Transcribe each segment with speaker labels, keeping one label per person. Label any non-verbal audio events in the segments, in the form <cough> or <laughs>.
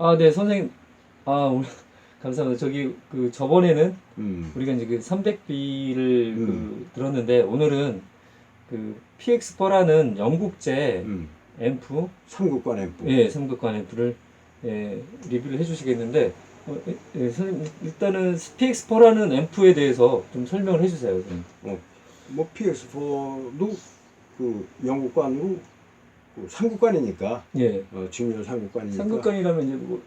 Speaker 1: 아, 네, 선생님. 아, 오늘 <laughs> 감사합니다. 저기 그 저번에는
Speaker 2: 음.
Speaker 1: 우리가 이제 그 300B를 그
Speaker 2: 음.
Speaker 1: 들었는데 오늘은 그 PX4라는 영국제
Speaker 2: 음.
Speaker 1: 앰프,
Speaker 2: 삼국관 앰프.
Speaker 1: 예, 삼극관 앰프를 예, 리뷰를 해 주시겠는데 어, 예, 예, 선생님 일단은 PX4라는 앰프에 대해서 좀 설명을 해 주세요. 선생님.
Speaker 2: 뭐 PX4도 그 영국관으로 그 삼국관이니까
Speaker 1: 예,
Speaker 2: 어, 직렬 삼국관이니까
Speaker 1: 삼극관이라면 이제 뭐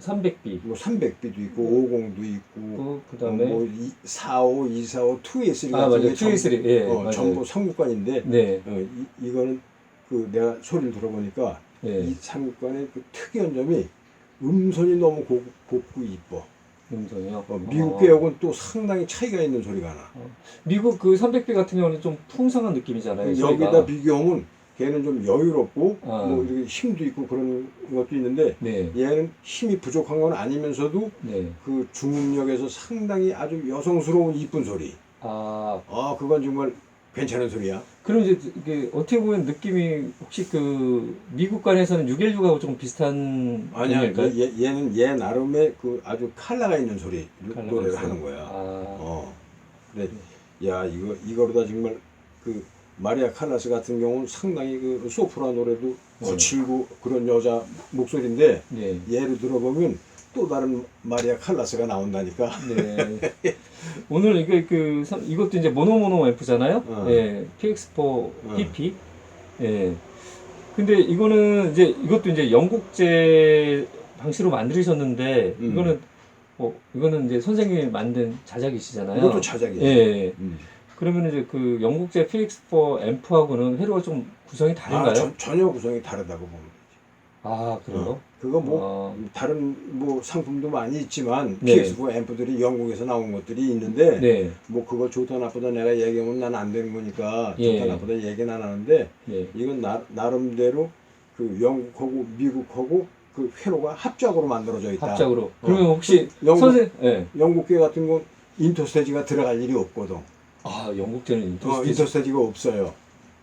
Speaker 1: 300B,
Speaker 2: 뭐 300B도 있고 50도 있고
Speaker 1: 그
Speaker 2: 어,
Speaker 1: 다음에
Speaker 2: 뭐 이- 45, 245, 2A3
Speaker 1: 아 맞아요,
Speaker 2: 게
Speaker 1: 2A3, 예,
Speaker 2: 어,
Speaker 1: 맞아요.
Speaker 2: 전부 삼국관인데
Speaker 1: 네,
Speaker 2: 어, 이, 이거는 그 내가 소리를 들어보니까
Speaker 1: 예,
Speaker 2: 이 삼국관의 그 특이한 점이 음선이 너무 고, 곱고 이뻐.
Speaker 1: 음성이요.
Speaker 2: 어, 미국
Speaker 1: 어.
Speaker 2: 계하고는 또 상당히 차이가 있는 소리가 나.
Speaker 1: 미국 그 300B 같은 경우는 좀 풍성한 느낌이잖아요.
Speaker 2: 여기다 비교하면 걔는 좀 여유롭고
Speaker 1: 아.
Speaker 2: 뭐 이렇게 힘도 있고 그런 것도 있는데
Speaker 1: 네,
Speaker 2: 얘는 힘이 부족한 건 아니면서도
Speaker 1: 네.
Speaker 2: 그 중음역에서 상당히 아주 여성스러운 이쁜 소리.
Speaker 1: 아,
Speaker 2: 아 그건 정말 괜찮은 소리야.
Speaker 1: 그럼 이제 이게 어떻게 보면 느낌이 혹시 그 미국 관에서는 616하고 조금 비슷한
Speaker 2: 아니야? 그 얘, 얘는 얘 나름의 그 아주 칼라가 있는 소리
Speaker 1: 칼라가
Speaker 2: 노래를
Speaker 1: 있어요?
Speaker 2: 하는 거야.
Speaker 1: 아,
Speaker 2: 어. 그래. 야 이거 이거로다 정말 그 마리아 칼라스 같은 경우는 상당히 그 소프라 노래도
Speaker 1: 네.
Speaker 2: 거칠고 그런 여자 목소리인데
Speaker 1: 네.
Speaker 2: 예를 들어보면 또 다른 마리아 칼라스가 나온다니까.
Speaker 1: 네. 오늘 이게 그 삼- 이것도 이제 모노모노 앰프잖아요.
Speaker 2: 어.
Speaker 1: 예. PX4 PP. 예. 근데 이거는 이제 이것도 이제 영국제 방식으로 만드셨는데
Speaker 2: 음.
Speaker 1: 이거는 뭐 이거는 이제 선생님이 만든 자작이시잖아요.
Speaker 2: 이것도 자작이야.
Speaker 1: 예. 예.
Speaker 2: 음.
Speaker 1: 그러면 이제 그 영국제 PX4 앰프하고는 회로가 좀 구성이 다른가요?
Speaker 2: 아, 전- 전혀 구성이 다르다고 보면 되지.
Speaker 1: 아, 그래요?
Speaker 2: 어. 그거 뭐
Speaker 1: 어.
Speaker 2: 다른 뭐 상품도 많이 있지만
Speaker 1: 네.
Speaker 2: PS4 앰프들이 영국에서 나온 것들이 있는데
Speaker 1: 네.
Speaker 2: 뭐 그거 좋다 나쁘다 내가 얘기하면 난 안 되는 거니까
Speaker 1: 예.
Speaker 2: 좋다 나쁘다 얘기는 안 하는데
Speaker 1: 예.
Speaker 2: 이건 나, 나름대로 그 영국하고 미국하고 그 회로가 합작으로 만들어져 있다.
Speaker 1: 합작으로. 그러면 혹시
Speaker 2: 영국-
Speaker 1: 선생 예.
Speaker 2: 영국계 같은 건 인터스테지가 들어갈 일이 없거든.
Speaker 1: 아, 영국제는
Speaker 2: 어,
Speaker 1: 인터스테이지.
Speaker 2: 인터스테지가 없어요.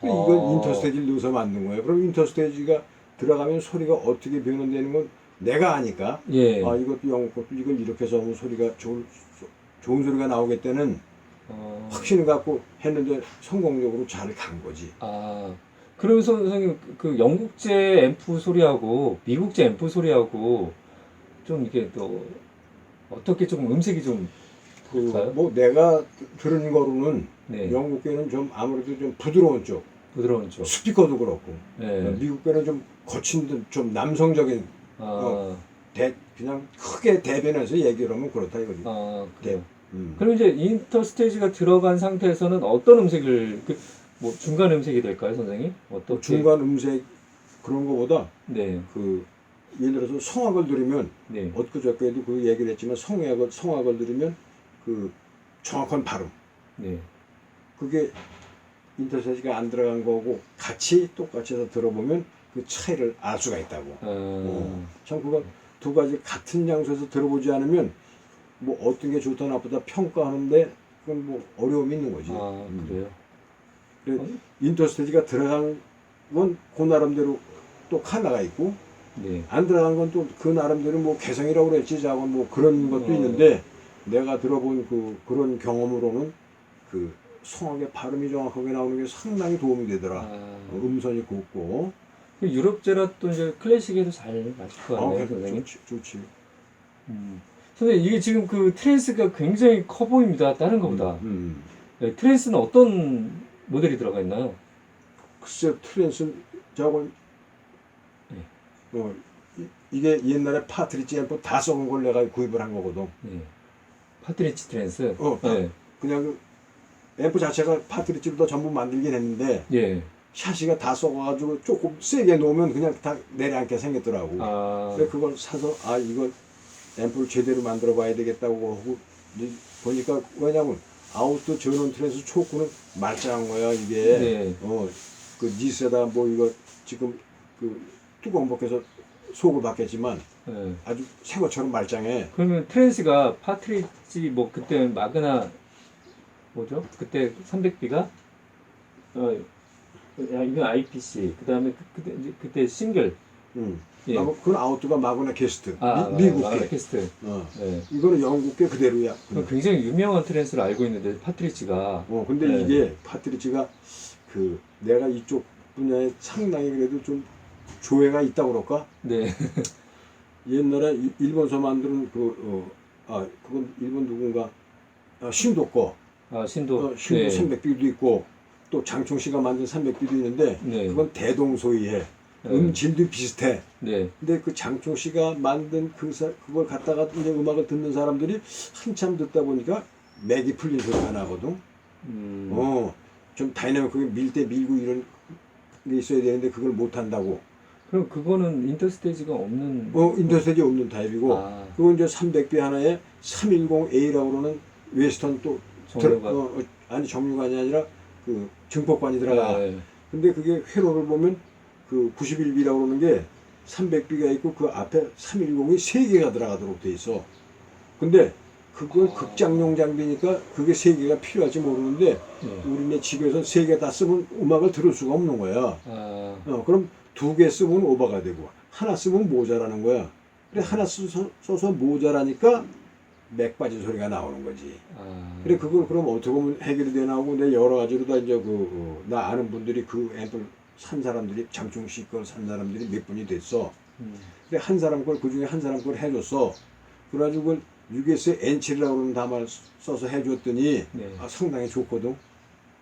Speaker 1: 아.
Speaker 2: 이건 인터스테지를 넣어서 만든 거예요. 그럼 인터스테지가 들어가면 소리가 어떻게 변환되는 건 내가 아니까.
Speaker 1: 예.
Speaker 2: 아 이것도 영국 것도 이걸 이렇게 해서 하면 소리가 좋은 좋은 소리가 나오겠다는
Speaker 1: 어,
Speaker 2: 확신을 갖고 했는데 성공적으로 잘 간 거지.
Speaker 1: 아, 그러면서 선생님 그 영국제 앰프 소리하고 미국제 앰프 소리하고 좀 이게 또 어떻게 조금 음색이 좀
Speaker 2: 그? 뭐 내가 들은 거로는
Speaker 1: 네,
Speaker 2: 영국계는 좀 아무래도 좀 부드러운 쪽,
Speaker 1: 부드러운 쪽.
Speaker 2: 스피커도 그렇고
Speaker 1: 네.
Speaker 2: 미국계는 좀 거친 듯 좀 남성적인
Speaker 1: 아,
Speaker 2: 어. 대, 그냥 크게 대변해서 얘기를 하면 그렇다 이거지.
Speaker 1: 아, 그래요.
Speaker 2: 음.
Speaker 1: 그럼 이제 인터스테이지가 들어간 상태에서는 어떤 음색을 그 뭐 중간 음색이 될까요, 선생님? 어떤
Speaker 2: 중간 음색 그런 거보다
Speaker 1: 네,
Speaker 2: 그 예를 들어서 성악을 들으면
Speaker 1: 네,
Speaker 2: 엊그저께도 그 얘기를 했지만 성악을 성악을 들으면 그 정확한 발음
Speaker 1: 네.
Speaker 2: 그게 인터세지가 안 들어간 거고 같이 똑같이 해서 들어보면 그 차이를 알 수가 있다고.
Speaker 1: 아,
Speaker 2: 어. 참 그거 두 가지 같은 장소에서 들어보지 않으면 뭐 어떤 게 좋다 나쁘다 평가하는데 그건 뭐 어려움이 있는 거지.
Speaker 1: 아,
Speaker 2: 음.
Speaker 1: 그래요.
Speaker 2: 그래,
Speaker 1: 어?
Speaker 2: 인터스테지가 들어간 건 그 나름대로 또 칼라가 있고
Speaker 1: 네.
Speaker 2: 안 들어간 건 또 그 나름대로 뭐 개성이라고 그랬지 자고 뭐 그런 것도
Speaker 1: 어.
Speaker 2: 있는데 내가 들어본 그 그런 경험으로는 그 성악의 발음이 정확하게 나오는 게 상당히 도움이 되더라.
Speaker 1: 아,
Speaker 2: 어, 음선이 곱고.
Speaker 1: 그 유럽제라 또 이제 클래식에도 잘 맞을 것
Speaker 2: 어,
Speaker 1: 같네요,
Speaker 2: 그래서
Speaker 1: 선생님.
Speaker 2: 좋지, 좋지.
Speaker 1: 음. 선생님 이게 지금 그 트랜스가 굉장히 커 보입니다. 다른 것보다.
Speaker 2: 음.
Speaker 1: 네, 트랜스는 어떤 모델이 들어가 있나요?
Speaker 2: 글쎄 트랜스 저건
Speaker 1: 네.
Speaker 2: 어, 이, 이게 옛날에 파트리지 앰프 다 썩은 걸 내가 구입을 한 거거든.
Speaker 1: 네. 파트리치 트랜스.
Speaker 2: 어,
Speaker 1: 네.
Speaker 2: 그냥 그 앰프 자체가 파트리지로 전부 만들긴 했는데
Speaker 1: 예.
Speaker 2: 샤시가 다 썩어가지고 조금 세게 놓으면 그냥 다 내려앉게 생겼더라고.
Speaker 1: 아.
Speaker 2: 그래 그걸 사서 아 이걸 앰프를 제대로 만들어 봐야 되겠다고 하고 보니까 왜냐면 아웃도 전원 트랜스 초크는 말짱한 거야 이게
Speaker 1: 네.
Speaker 2: 어그 니스에다 뭐 이거 지금 그 뚜껑 벗겨서 속을 받겠지만
Speaker 1: 네.
Speaker 2: 아주 새 것처럼 말짱해
Speaker 1: 그러면 트랜스가 파트리치 뭐 그때 마그나 뭐죠? 그때 300B가 어 야, 이건 IPC. 그다음에 그, 이제 그때 싱글
Speaker 2: 음.
Speaker 1: 예.
Speaker 2: 마그- 그건 아웃도가 마그나 게스트.
Speaker 1: 아,
Speaker 2: 미, 미국계.
Speaker 1: 아, 캐스트.
Speaker 2: 어.
Speaker 1: 네.
Speaker 2: 이거는 영국계 그대로야.
Speaker 1: 그럼 굉장히 유명한 트랜스를 알고 있는데 파트리치가
Speaker 2: 어, 근데
Speaker 1: 네.
Speaker 2: 이게 파트리치가 그 내가 이쪽 분야에 상당히 그래도 좀 조예가 있다고 그럴까?
Speaker 1: 네. <laughs>
Speaker 2: 옛날에 이- 일본서 만드는 그, 어, 아, 그건 일본 누군가, 아, 신도 거,
Speaker 1: 아 신도
Speaker 2: 어, 신도
Speaker 1: 네.
Speaker 2: 300비도 있고, 또 장충 씨가 만든 300비도 있는데,
Speaker 1: 네.
Speaker 2: 그건 대동소이해.
Speaker 1: 네.
Speaker 2: 음질도 비슷해.
Speaker 1: 네.
Speaker 2: 근데 그 장충 씨가 만든 그, 사, 그걸 갖다가 이제 음악을 듣는 사람들이 한참 듣다 보니까 맥이 풀린 소리가 나거든.
Speaker 1: 음.
Speaker 2: 어, 좀 다이나믹하게 밀 때 밀고 이런 게 있어야 되는데 그걸 못 한다고.
Speaker 1: 그럼 그거는 인터스테이지가 없는
Speaker 2: 어, 인터셋이 없는 타입이고,
Speaker 1: 아.
Speaker 2: 그건 이제 300비 하나에 310A라고 그러는 웨스턴 또, 들,
Speaker 1: 종류가
Speaker 2: 어, 어, 아니 정류관이 아니라 그 증폭관이 들어가.
Speaker 1: 네.
Speaker 2: 근데 그게 회로를 보면 그 91B라고 그러는 게 300B가 있고 그 앞에 310이 3개가 들어가도록 돼 있어. 근데 그건
Speaker 1: 아.
Speaker 2: 극장용 장비니까 그게 3개가 필요할지 모르는데
Speaker 1: 네.
Speaker 2: 우리네 집에서 3개 다 쓰면 음악을 들을 수가 없는 거야.
Speaker 1: 아.
Speaker 2: 어, 그럼 두 개 쓰면 오버가 되고 하나 쓰면 모자라는 거야. 그래 하나 써서, 써서 모자라니까 맥 빠진 소리가 나오는 거지.
Speaker 1: 아.
Speaker 2: 그래 그걸 그럼 어떻게 보면 해결이 되나 하고 내 여러 가지로 다 이제 그 나 아는 분들이 그 앰플 산 사람들이 장충 씨걸산 사람들이 몇 분이 됐어.
Speaker 1: 음.
Speaker 2: 근데 한 사람 걸 그 중에 한 사람 걸 해줬어. 그래가지고 그걸 US의 엔치라고 그러는 담을 써서 해줬더니
Speaker 1: 네.
Speaker 2: 아, 상당히 좋거든.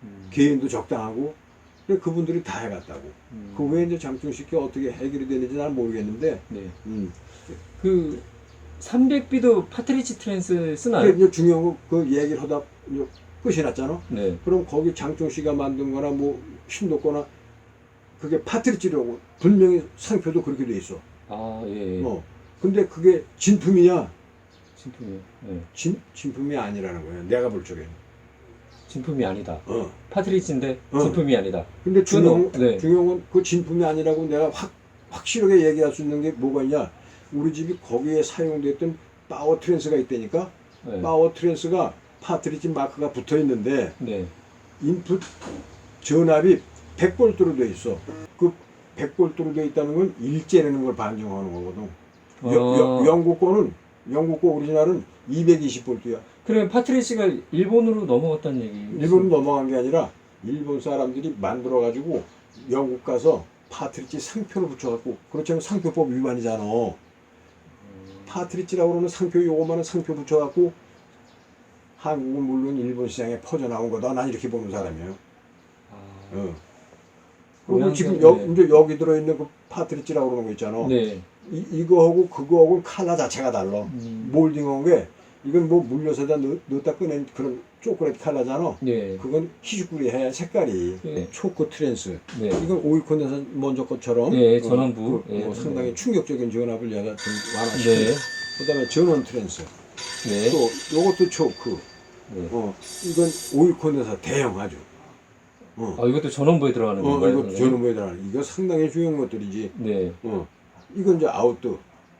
Speaker 1: 음.
Speaker 2: 개인도 적당하고. 그분들이 다 해갔다고.
Speaker 1: 음.
Speaker 2: 그 외에 이제 장충 씨께 어떻게 해결이 되는지 난 모르겠는데.
Speaker 1: 네.
Speaker 2: 음.
Speaker 1: 그 300비도 파트리치 트랜스 쓰나요?
Speaker 2: 이제 중요한 거 그 얘기를 하다 끝이 났잖아.
Speaker 1: 네.
Speaker 2: 그럼 거기 장충 씨가 만든 거나 뭐 힘돋거나 그게 파트리치라고 분명히 상표도 그렇게 돼 있어.
Speaker 1: 아, 예. 예.
Speaker 2: 어. 근데 그게 진품이냐?
Speaker 1: 진품이요. 예.
Speaker 2: 진, 진품이 아니라는 거야. 내가 볼 적에는.
Speaker 1: 진품이 아니다.
Speaker 2: 어.
Speaker 1: 파트리치인데
Speaker 2: 어.
Speaker 1: 진품이 아니다.
Speaker 2: 근데
Speaker 1: 그건, 네.
Speaker 2: 건그 진품이 아니라고 내가 확, 확실하게 얘기할 수 있는 게 뭐가 있냐? 우리 집이 거기에 사용됐던 파워 트랜스가 있다니까?
Speaker 1: 네.
Speaker 2: 파워 트랜스가 파트리치 마크가 붙어 있는데
Speaker 1: 네.
Speaker 2: 인풋 전압이 100볼트로 돼 있어. 그 100볼트로 돼 있다는 건 일제라는 걸 반증하는 거거든. 여- 여-
Speaker 1: 어.
Speaker 2: 영국 거는 영국 거 오리지널은 220볼트야.
Speaker 1: 그러면 파트리치가 일본으로 넘어갔다는 얘기.
Speaker 2: 일본 넘어간 게 아니라 일본 사람들이 만들어 가지고 영국 가서 파트리치 상표를 붙여갖고 그렇지 않으면 상표법 위반이잖아. 파트리치라고 그러는 상표 요거만은 상표 붙여갖고 한국은 물론 일본 시장에 퍼져나온 거다. 난 이렇게 보는 사람이에요.
Speaker 1: 아.
Speaker 2: 어. 그리고 지금 여,
Speaker 1: 네.
Speaker 2: 이제 여기 들어있는 그 파트리치라고 그러는 거 있잖아.
Speaker 1: 네.
Speaker 2: 이, 이거하고 그거하고 칼라 자체가 달라.
Speaker 1: 음.
Speaker 2: 몰딩한 게 이건 뭐 물려서다 넣, 넣다 꺼낸 그런 초콜릿 칼라잖아.
Speaker 1: 네.
Speaker 2: 그건 희죽구리 해 색깔이
Speaker 1: 네.
Speaker 2: 초코 트랜스.
Speaker 1: 네.
Speaker 2: 이건 오일 콘덴서 먼저 것처럼
Speaker 1: 네,
Speaker 2: 어,
Speaker 1: 전원부.
Speaker 2: 그,
Speaker 1: 예.
Speaker 2: 어, 상당히
Speaker 1: 네.
Speaker 2: 충격적인 전압을 얘가 좀 완화시키고
Speaker 1: 네.
Speaker 2: 그다음에 전원 트랜스
Speaker 1: 네.
Speaker 2: 또 요것도 초크
Speaker 1: 네.
Speaker 2: 어 이건 오일 콘덴서 대형 아주 어,
Speaker 1: 아, 이것도 전원부에 들어가는
Speaker 2: 어
Speaker 1: 건가요?
Speaker 2: 이거
Speaker 1: 그러면?
Speaker 2: 전원부에 들어가는 이거 상당히 중요한 것들이지
Speaker 1: 네.
Speaker 2: 어 이건 이제 아웃도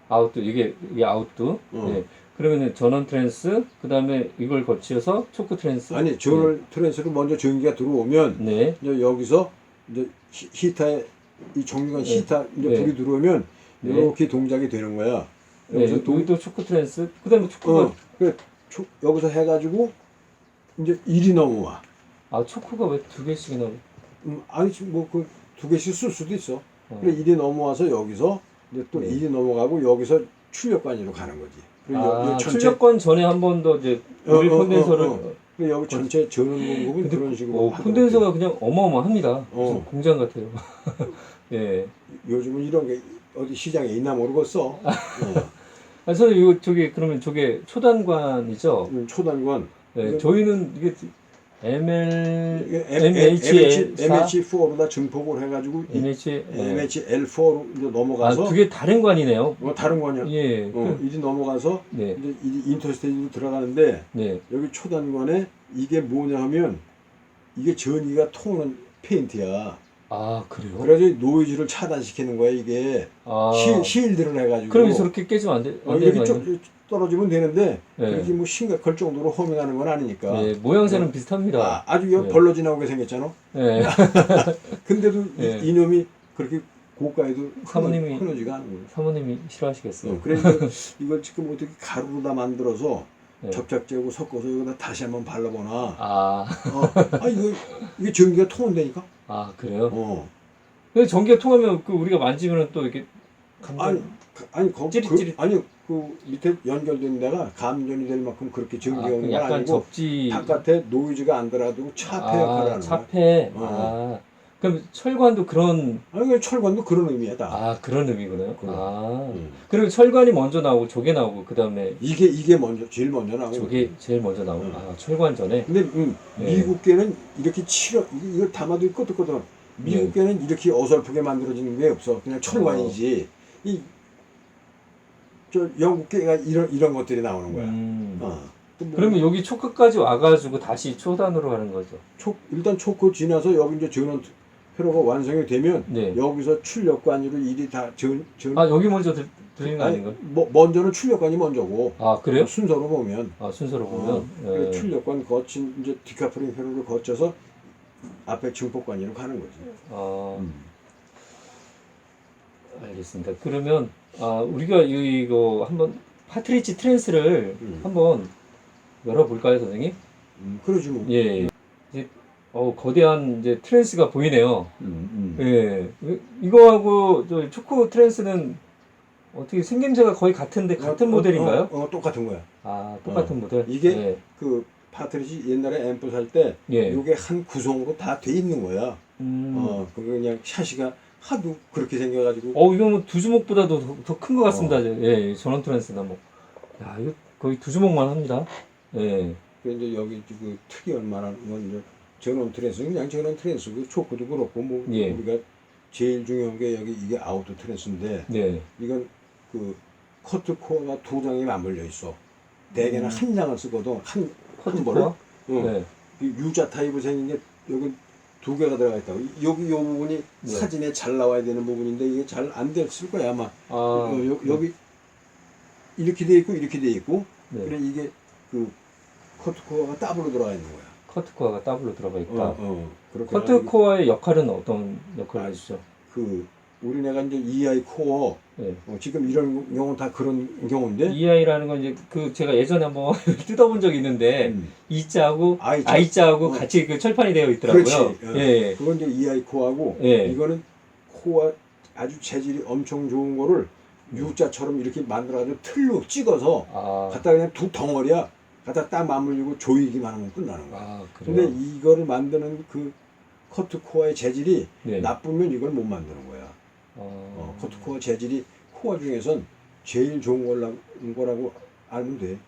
Speaker 1: 아웃도 이게 이게 아웃도.
Speaker 2: 어.
Speaker 1: 네. 그러면은 전원 트랜스 그다음에 이걸 거쳐서 초크 트랜스.
Speaker 2: 아니 전원 트랜스로 먼저 전기가 들어오면
Speaker 1: 네.
Speaker 2: 이제 여기서 이제 히- 히터에 이 정류관
Speaker 1: 네.
Speaker 2: 히터 이제
Speaker 1: 네.
Speaker 2: 불이 들어오면
Speaker 1: 네.
Speaker 2: 이렇게 동작이 되는 거야.
Speaker 1: 네.
Speaker 2: 여기서 동,
Speaker 1: 여기도 초크 트랜스. 그다음에 초크가
Speaker 2: 어, 그래, 초- 여기서 해가지고 이제 일이 넘어와.
Speaker 1: 아 초크가 왜 두 개씩이나?
Speaker 2: 음, 아니 뭐그 두 개씩 쓸 수도 있어.
Speaker 1: 어.
Speaker 2: 그래 일이 넘어와서 여기서 이제 또
Speaker 1: 네.
Speaker 2: 일이 넘어가고 여기서 출력관으로 가는 거지.
Speaker 1: 아,
Speaker 2: 전체
Speaker 1: 출력권 전에 한 번 더 이제
Speaker 2: 어,
Speaker 1: 오일
Speaker 2: 어,
Speaker 1: 콘덴서를
Speaker 2: 어, 어. 그리고 여기 전체 전원 공급은
Speaker 1: 근데
Speaker 2: 그런 식으로.
Speaker 1: 어, 콘덴서가 그냥 어마어마합니다.
Speaker 2: 어.
Speaker 1: 공장 같아요. <laughs> 예.
Speaker 2: 요즘은 이런 게 어디 시장에 있나 모르겠어. <laughs> 어.
Speaker 1: 아, 선생님 이거 저기 그러면 저게 초단관이죠?
Speaker 2: 음, 초단관.
Speaker 1: 네,
Speaker 2: 이거-
Speaker 1: 저희는 이게 ML,
Speaker 2: 이게
Speaker 1: MH,
Speaker 2: MH4로다 증폭을 해가지고 이
Speaker 1: MH,
Speaker 2: MHL4로 이제
Speaker 1: 아,
Speaker 2: 넘어가서
Speaker 1: 두개 다른 관이네요.
Speaker 2: 뭐 다른 거냐?
Speaker 1: 예.
Speaker 2: 어,
Speaker 1: 그-
Speaker 2: 이제 넘어가서
Speaker 1: 네,
Speaker 2: 이제 이 인터스테이지로 들어가는데
Speaker 1: 네.
Speaker 2: 여기 초단관에 이게 뭐냐 하면 이게 전기가 통하는 페인트야.
Speaker 1: 아, 그래요?
Speaker 2: 그래서 노이즈를 차단시키는 거야 이게
Speaker 1: 아,
Speaker 2: 실, 실드를 해가지고.
Speaker 1: 그럼 저렇게 깨지면 안, 돼,
Speaker 2: 어,
Speaker 1: 안 되는
Speaker 2: 여기
Speaker 1: 거 아니에요?
Speaker 2: 떨어지면 되는데
Speaker 1: 네.
Speaker 2: 그렇게 뭐 심각할 정도로 허밍하는 건 아니니까.
Speaker 1: 네, 모양새는 비슷합니다.
Speaker 2: 아, 아주 여-
Speaker 1: 네.
Speaker 2: 벌러지 나오게 생겼잖아.
Speaker 1: 네. <laughs>
Speaker 2: 근데도 이-
Speaker 1: 네.
Speaker 2: 이놈이 그렇게 고가에도
Speaker 1: 사모님이-
Speaker 2: 흐느지가 않은 거예요.
Speaker 1: 사모님이 싫어하시겠어요.
Speaker 2: 어, 그래서 <laughs> 이걸 지금 어떻게 가루로 다 만들어서
Speaker 1: 네.
Speaker 2: 접착제하고 섞어서 여기다 다시 한번 발라보나.
Speaker 1: 아,
Speaker 2: 어, 아 이거 이게 전기가 통한다니까.
Speaker 1: 아 그래요?
Speaker 2: 어.
Speaker 1: 근데 전기가 통하면 그 우리가 만지면 또 이렇게 감정.
Speaker 2: 아니 가- 아니 거,
Speaker 1: 찌릿찌릿.
Speaker 2: 그, 아니 그 밑에 연결된 데가 감전이 될 만큼 그렇게
Speaker 1: 아,
Speaker 2: 전기가
Speaker 1: 그
Speaker 2: 오는 건
Speaker 1: 약간
Speaker 2: 아니고
Speaker 1: 접지.
Speaker 2: 바깥에 노이즈가 안 들어도 차폐 역할을
Speaker 1: 아,
Speaker 2: 하는 거야.
Speaker 1: 차폐.
Speaker 2: 어.
Speaker 1: 아, 그럼 철관도 그런
Speaker 2: 아니 그 철관도 그런 의미야 다.
Speaker 1: 아 그런 의미구나요.
Speaker 2: 그럼.
Speaker 1: 아,
Speaker 2: 음.
Speaker 1: 그리고 철관이 먼저 나오고 조개 나오고 그 다음에
Speaker 2: 이게 이게 먼저 제일 먼저 나오는
Speaker 1: 조개 제일 먼저 나오고.
Speaker 2: 음.
Speaker 1: 아, 철관 전에.
Speaker 2: 근데 음,
Speaker 1: 네.
Speaker 2: 미국계는 이렇게 치러 이- 이걸 담아도 끄덕끄덕 미국계는 이렇게 어설프게 만들어지는 게 없어 그냥 철관이지 이저 영국계가 이런 이런 것들이 나오는 거야.
Speaker 1: 음.
Speaker 2: 어. 또 뭐,
Speaker 1: 그러면 여기 초크까지 와가지고 다시 초단으로 하는 거죠.
Speaker 2: 초, 일단 초코 지나서 여기 이제 전원 회로가 완성이 되면
Speaker 1: 네.
Speaker 2: 여기서 출력관으로 일이 다 전 전,
Speaker 1: 아 여기 먼저 들, 들리는 거
Speaker 2: 아니,
Speaker 1: 아닌가요?
Speaker 2: 뭐, 먼저는 출력관이 먼저고
Speaker 1: 아 그래요?
Speaker 2: 순서로 보면
Speaker 1: 아 순서로
Speaker 2: 어,
Speaker 1: 보면.
Speaker 2: 그래,
Speaker 1: 예.
Speaker 2: 출력관 거친 이제 디카프링 회로를 거쳐서 앞에 증폭관으로 가는 거지.
Speaker 1: 아
Speaker 2: 음.
Speaker 1: 알겠습니다. 그러면 아 우리가 이거 한번 파트리치 트랜스를
Speaker 2: 음.
Speaker 1: 한번 열어볼까요, 선생님?
Speaker 2: 음, 그러지 뭐.
Speaker 1: 예. 이제 어 거대한 이제 트랜스가 보이네요.
Speaker 2: 음, 음.
Speaker 1: 예. 이거하고 저 초코 트랜스는 어떻게 생김새가 거의 같은데 같은
Speaker 2: 어,
Speaker 1: 모델인가요?
Speaker 2: 어, 어, 똑같은 거야.
Speaker 1: 아 똑같은
Speaker 2: 어.
Speaker 1: 모델.
Speaker 2: 이게
Speaker 1: 예.
Speaker 2: 그 파트리지 옛날에 앰프 살때
Speaker 1: 예.
Speaker 2: 이게 한 구성으로 다 돼 있는 거야.
Speaker 1: 음.
Speaker 2: 어, 그냥 샤시가 하도 그렇게 생겨가지고
Speaker 1: 어, 이거 뭐 두 주먹보다도 더 큰 것 같습니다.
Speaker 2: 어.
Speaker 1: 예, 예, 전원 트랜스나 뭐. 야, 이거 거의 두 주먹만 합니다. 예.
Speaker 2: 그 이제 여기 그 특이한 만한 건 이제 전원 트랜스 그냥 전원 트랜스고 초코도 그렇고 뭐
Speaker 1: 예.
Speaker 2: 우리가 제일 중요한 게 여기 이게 아우토 트랜스인데
Speaker 1: 네.
Speaker 2: 이건 그 커트 코어가 두 장이 맞물려 있어. 대개는
Speaker 1: 음.
Speaker 2: 한 장을 쓰거든 한
Speaker 1: 커트. 코어?
Speaker 2: 응.
Speaker 1: 네.
Speaker 2: 이 U자 타입으로 생긴 게 여기 두 개가 들어가 있다고. 여기 요 부분이
Speaker 1: 네.
Speaker 2: 사진에 잘 나와야 되는 부분인데 이게 잘 안 됐을 거야 아마.
Speaker 1: 아,
Speaker 2: 어, 여, 여기 이렇게 돼 있고 이렇게 돼 있고.
Speaker 1: 네.
Speaker 2: 그래 이게 그 커트 코어가 더블로 들어가 있는 거야.
Speaker 1: 커트 코어가 더블로 들어가 있다.
Speaker 2: 어, 어. 그렇게
Speaker 1: 커트
Speaker 2: 해가지고
Speaker 1: 코어의 역할은 어떤 역할을
Speaker 2: 아,
Speaker 1: 해주죠?
Speaker 2: 그 우리네가 이제 EI 코어
Speaker 1: 네.
Speaker 2: 어, 지금 이런 경우 다 그런 경우인데.
Speaker 1: EI라는 건 이제 그 제가 예전에 한번 <laughs> 뜯어본 적이 있는데
Speaker 2: 음.
Speaker 1: E자하고
Speaker 2: I자.
Speaker 1: I자하고
Speaker 2: 어.
Speaker 1: 같이 그 철판이 되어 있더라고요.
Speaker 2: 그렇지. 어.
Speaker 1: 예.
Speaker 2: 그건 이제 EI 코어하고
Speaker 1: 예.
Speaker 2: 이거는 코어 아주 재질이 엄청 좋은 거를 U자처럼 이렇게 만들어가지고 틀로 찍어서
Speaker 1: 아,
Speaker 2: 갖다 그냥 두 덩어리야 갖다 딱 맞물리고 조이기만 하면 끝나는 거야.
Speaker 1: 아
Speaker 2: 근데
Speaker 1: 그래요.
Speaker 2: 이거를 만드는 그 커트 코어의 재질이
Speaker 1: 네.
Speaker 2: 나쁘면 이걸 못 만드는 거야.
Speaker 1: 어,
Speaker 2: 어, 커트 코어 재질이 코어 중에선 제일 좋은 거라- 거라고 알면 돼.